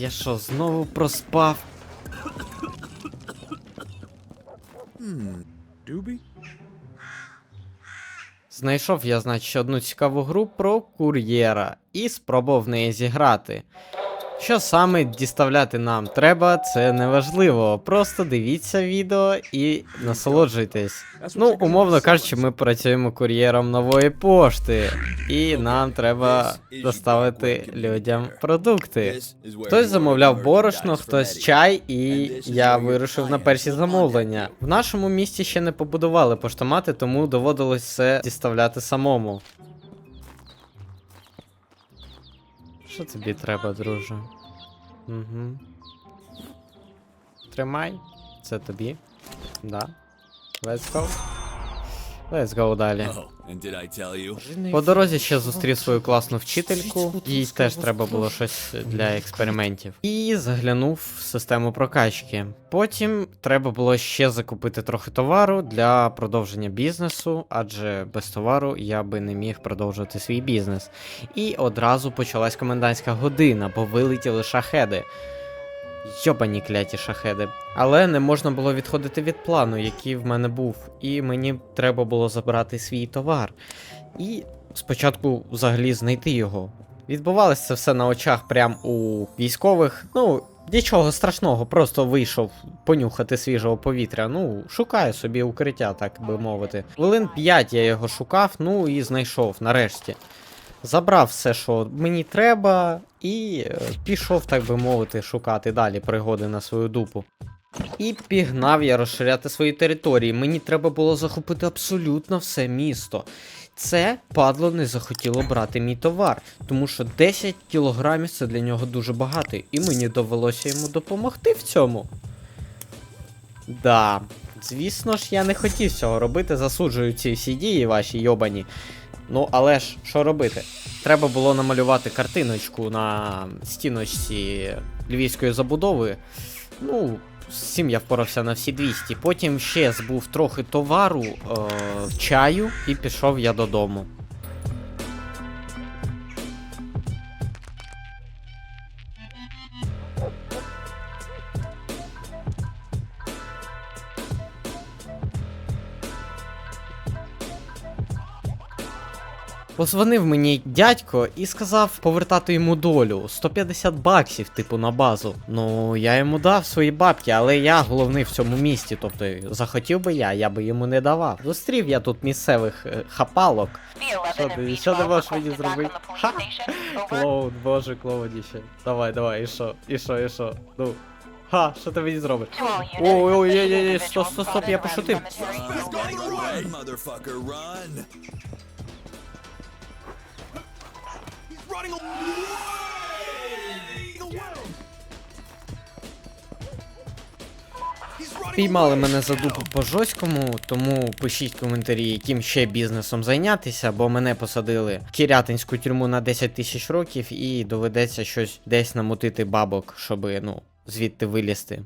я що, знову проспав? Знайшов я, значить, одну цікаву гру про кур'єра і спробував в неї зіграти. Що саме діставляти нам треба, це не важливо. Просто дивіться відео і насолоджуйтесь. Ну, умовно кажучи, ми працюємо кур'єром нової пошти, і нам треба доставити людям продукти. Хтось замовляв борошно, хтось чай, і я вирушив на перші замовлення. В нашому місті ще не побудували поштомати, тому доводилось все діставляти самому. Що тобі треба, друже? Угу. Тримай. Це тобі. Да. Let's go. Let's go далі. Oh? По дорозі ще зустрів свою класну вчительку, їй теж треба було щось для експериментів. І заглянув в систему прокачки. Потім треба було ще закупити трохи товару для продовження бізнесу, адже без товару я би не міг продовжувати свій бізнес. І одразу почалась комендантська година, бо вилетіли шахеди. Йобані кляті шахеди. Але не можна було відходити від плану, який в мене був, і мені треба було забрати свій товар. І спочатку взагалі знайти його. Відбувалося це все на очах прям у військових. Ну, нічого страшного, просто вийшов понюхати свіжого повітря. Ну, шукаю собі укриття, так би мовити. Хвилин 5 я його шукав, ну і знайшов нарешті. Забрав все, що мені треба, і е, пішов, так би мовити, шукати далі пригоди на свою дупу. І пігнав я розширяти свої території. Мені треба було захопити абсолютно все місто. Це падло не захотіло брати мій товар, тому що 10 кілограмів це для нього дуже багато, і мені довелося йому допомогти в цьому. Да, звісно ж, я не хотів цього робити, засуджую ці всі дії ваші йобані. Ну, але ж, що робити? Треба було намалювати картиночку на стіночці львівської забудови. Ну, з цим я впорався на всі 200. Потім ще збув трохи товару, е, чаю, і пішов я додому. Позвонив мені дядько і сказав повертати йому долю 150 баксів, типу, на базу. Ну, я йому дав свої бабки, але я головний в цьому місті. Тобто, захотів би я, я би йому не давав. Зустрів я тут місцевих е, хапалок. Що ти, що ти можеш мені зробити? Ха! Клоун, боже, клоуніще. Давай, давай, і що, і що, і що? Ну. Ха, що ти мені зробиш? Ой, ой, ой, ой, стоп, стоп, стоп, я пошутив. Running! Піймали мене за дупу по жорсткому, тому пишіть коментарі, яким ще бізнесом зайнятися, бо мене посадили в Кірятинську тюрму на 10 тисяч років і доведеться щось десь намутити бабок, щоб ну звідти вилізти.